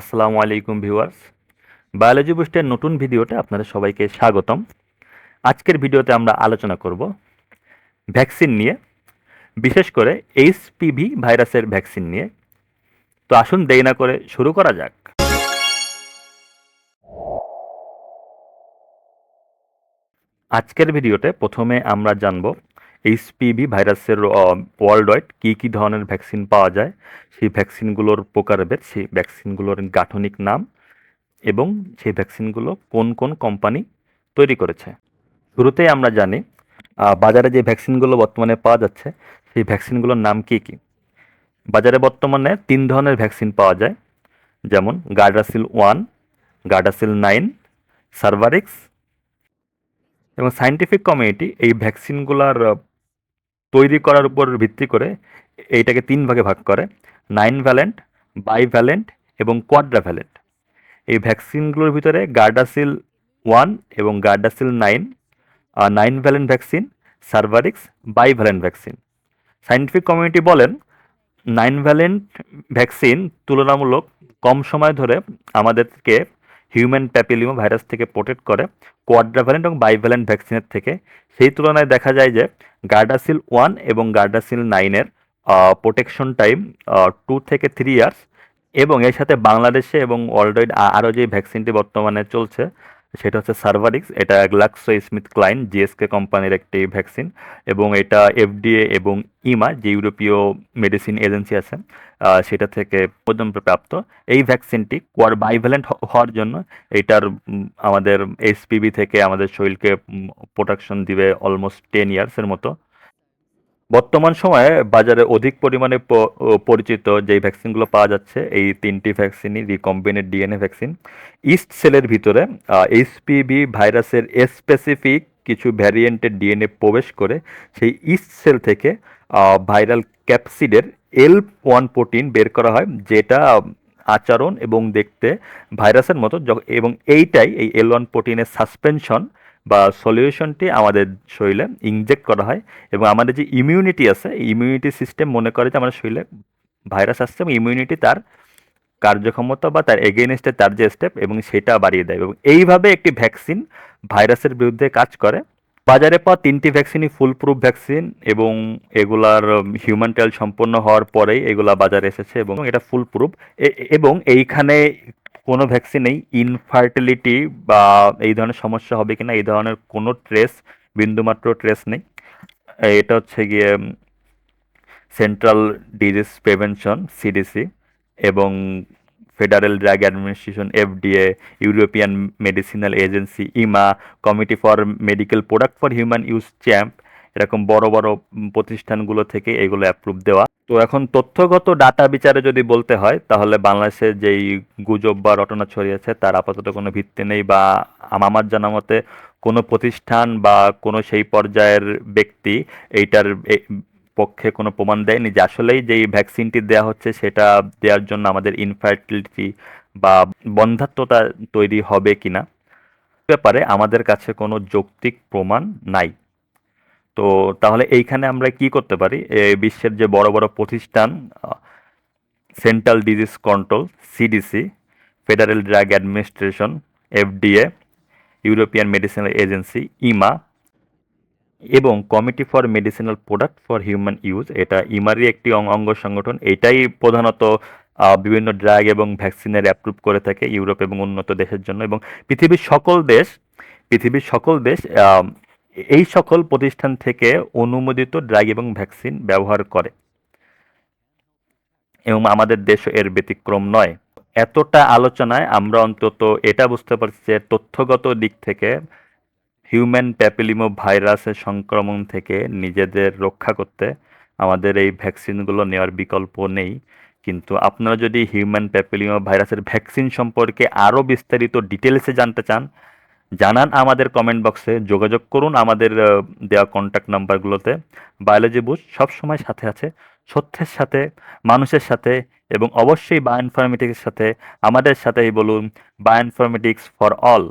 আসসালামু আলাইকুম viewers. Biology বুস্টের নতুন ভিডিওতে আপনাদের সবাইকে স্বাগতম। আজকের ভিডিওতে আমরা আলোচনা করব ভ্যাকসিন নিয়ে, বিশেষ করে এইচপিভি ভাইরাসের ভ্যাকসিন নিয়ে। তো আসুন দেরি না করে শুরু করা যাক। আজকের ভিডিওতে প্রথমে আমরা জানব এইচপিভি ভাইরাসের ওয়ার্ল্ড ওয়াইড কী কী ধরনের ভ্যাকসিন পাওয়া যায়? সেই ভ্যাকসিনগুলোর প্রকারভেদ, সেই ভ্যাকসিনগুলোর গাঠনিক নাম এবং সেই ভ্যাকসিনগুলো কোন কোন কোম্পানি তৈরি করেছে? শুরুতেই আমরা জানি বাজারে যে ভ্যাকসিনগুলো বর্তমানে পাওয়া যাচ্ছে, সেই ভ্যাকসিনগুলোর নাম কী কী? বাজারে বর্তমানে তিন ধরনের ভ্যাকসিন পাওয়া যায়, যেমন Gardasil one Gardasil nine Cervarix এবং সায়েন্টিফিক কমিউনিটি এই ভ্যাকসিনগুলার তৈরি করার উপর ভিত্তি করে এইটাকে তিন ভাগে ভাগ করে নাইন ভ্যালেন্ট বাই ভ্যালেন্ট এবং কোয়াড্রা ভ্যালেন্ট এই ভ্যাকসিনগুলোর ভিতরে গার্ডাসিল ওয়ান এবং Gardasil nine nine valent vaccine, Cervarix bivalent vaccine. Scientific community বলেন নাইন ভ্যালেন্ট ভ্যাকসিন তুলনামূলক কম সময় ধরে আমাদেরকে হিউম্যান প্যাপিলিমো ভাইরাস থেকে প্রোটেক্ট করে কোয়াড্রাভ্যালেন্ট এবং বাইভ্যালেন্ট ভ্যাকসিনের থেকে। সেই তুলনায় দেখা যায় যে গার্ডাসিল ওয়ান এবং গার্ডাসিল নাইনের প্রোটেকশন টাইম টু থেকে থ্রি ইয়ার্স এবং এর সাথে বাংলাদেশে এবং ওয়াইড আরও যে ভ্যাকসিনটি বর্তমানে চলছে সেটা হচ্ছে সার্ভারিক্স এটা গ্লাক্সো স্মিথ ক্লাইন জিএসকে কোম্পানির একটি ভ্যাকসিন এবং এটা এফডিএ এবং ইমা যে ইউরোপীয় মেডিসিন এজেন্সি আছে সেটা থেকে পর্যন্ত প্রাপ্ত। এই ভ্যাকসিনটি কোয়ার বাইভ্যালেন্ট হওয়ার জন্য এটার আমাদের এসপিবি থেকে আমাদের শরীরকে প্রোটেকশন দিবে অলমোস্ট টেন ইয়ার্সের মতো। বর্তমান সময়ে বাজারে অধিক পরিমাণে পরিচিত যেই ভ্যাকসিনগুলো পাওয়া যাচ্ছে, এই তিনটি ভ্যাকসিনই রিকম্বিনেট ডিএনএ ভ্যাকসিন। ইস্ট সেলের ভিতরে এইচপিভি ভাইরাসের স্পেসিফিক কিছু ভ্যারিয়েন্টের ডিএনএ প্রবেশ করে, সেই ইস্ট সেল থেকে ভাইরাল ক্যাপসিডের এল ওয়ান প্রোটিন বের করা হয়, যেটা আচরণ এবং দেখতে ভাইরাসের মতো এবং এইটাই এই এল ওয়ান প্রোটিনের সাসপেনশন বা সলিউশনটি আমাদের শরীরে ইনজেক্ট করা হয় এবং আমাদের যে ইমিউনিটি আছে ইমিউনিটি সিস্টেম মনে করে যে আমাদের শরীরে ভাইরাস আসছে এবং ইমিউনিটি তার কার্যক্ষমতা বা তার এগেনস্টে তার যে স্টেপ এবং সেটা বাড়িয়ে দেয় এবং এইভাবে একটি ভ্যাকসিন ভাইরাসের বিরুদ্ধে কাজ করে। বাজারে পাওয়া তিনটি ভ্যাকসিনই ফুল প্রুফ ভ্যাকসিন এবং এগুলার হিউম্যান ট্রায়াল সম্পন্ন হওয়ার পরেই এগুলা বাজারে এসেছে এবং এটা ফুল প্রুফ এবং এইখানে কোনো ভ্যাকসিনেই ইনফার্টিলিটি বা এই ধরনের সমস্যা হবে কিনা, এই ধরনের কোনো ট্রেস বিন্দুমাত্র ট্রেস নেই। এটা হচ্ছে গিয়ে সেন্ট্রাল ডিজিজ প্রিভেনশন সিডিসি এবং federal drug administration FDA European medicinal agency EMA committee for medical product for human use CHMP এরকম বড় বড় প্রতিষ্ঠানগুলো থেকে এগুলো অ্যাপ্রুভ দেওয়া। তো এখন তথ্যগত ডাটা বিচারে যদি বলতে হয়, তাহলে বাংলাদেশে যেই গুজব বা রটনা ছড়িয়েছে, তার আপাতত কোনো ভিত্তি নেই বা আম- আমার জানা মতে কোনো প্রতিষ্ঠান বা কোনো সেই পর্যায়ের ব্যক্তি এইটার পক্ষে কোনো প্রমাণ দেয়নি যে আসলেই যেই ভ্যাকসিনটি দেওয়া হচ্ছে, সেটা দেওয়ার জন্য আমাদের ইনফার্টিলিটি বা বন্ধাত্মতা তৈরি হবে কিনা। ব্যাপারে আমাদের কাছে কোনো যৌক্তিক প্রমাণ নাই। তো তাহলে এইখানে আমরা কি করতে পারি? বিশ্বের যে বড় বড় প্রতিষ্ঠান, central disease control, CDC, federal drug administration, FDA, European medicinal agency, EMA এবং committee for medicinal product for human use. এটা ইমারই একটি অঙ্গ সংগঠন। এটাই প্রধানত বিভিন্ন ড্রাগ এবং ভ্যাকসিনের অ্যাপ্রুভ করে থাকে ইউরোপ এবং উন্নত দেশের জন্য। এবং পৃথিবীর সকল দেশ, পৃথিবীর সকল দেশ এই সকল প্রতিষ্ঠান থেকে অনুমোদিত ড্রাগ এবং ভ্যাকসিন ব্যবহার করে। এবং আমাদের দেশ এর ব্যতিক্রম নয়। এতটা আলোচনায় আমরা অন্তত এটা বুঝতে পারছি যে তথ্যগত দিক থেকে হিউম্যান প্যাপিলিমো ভাইরাসের সংক্রমণ থেকে নিজেদের রক্ষা করতে আমাদের এই ভ্যাকসিনগুলো নেওয়ার বিকল্প নেই। কিন্তু আপনারা যদি হিউম্যান প্যাপিলিমো ভাইরাসের ভ্যাকসিন সম্পর্কে আরও বিস্তারিত ডিটেলসে জানতে চান জানান আমাদের কমেন্ট বক্সে যোগাযোগ করুন আমাদের দেওয়া কন্ট্যাক্ট নাম্বারগুলোতে বায়োলজি বুঝ সবসময় সাথে আছে, সত্যের সাথে, মানুষের সাথে এবং অবশ্যই বায়োইনফরমেটিক্সের সাথে। আমাদের সাথেই বলুন বায়োইনফরমেটিক্স ফর অল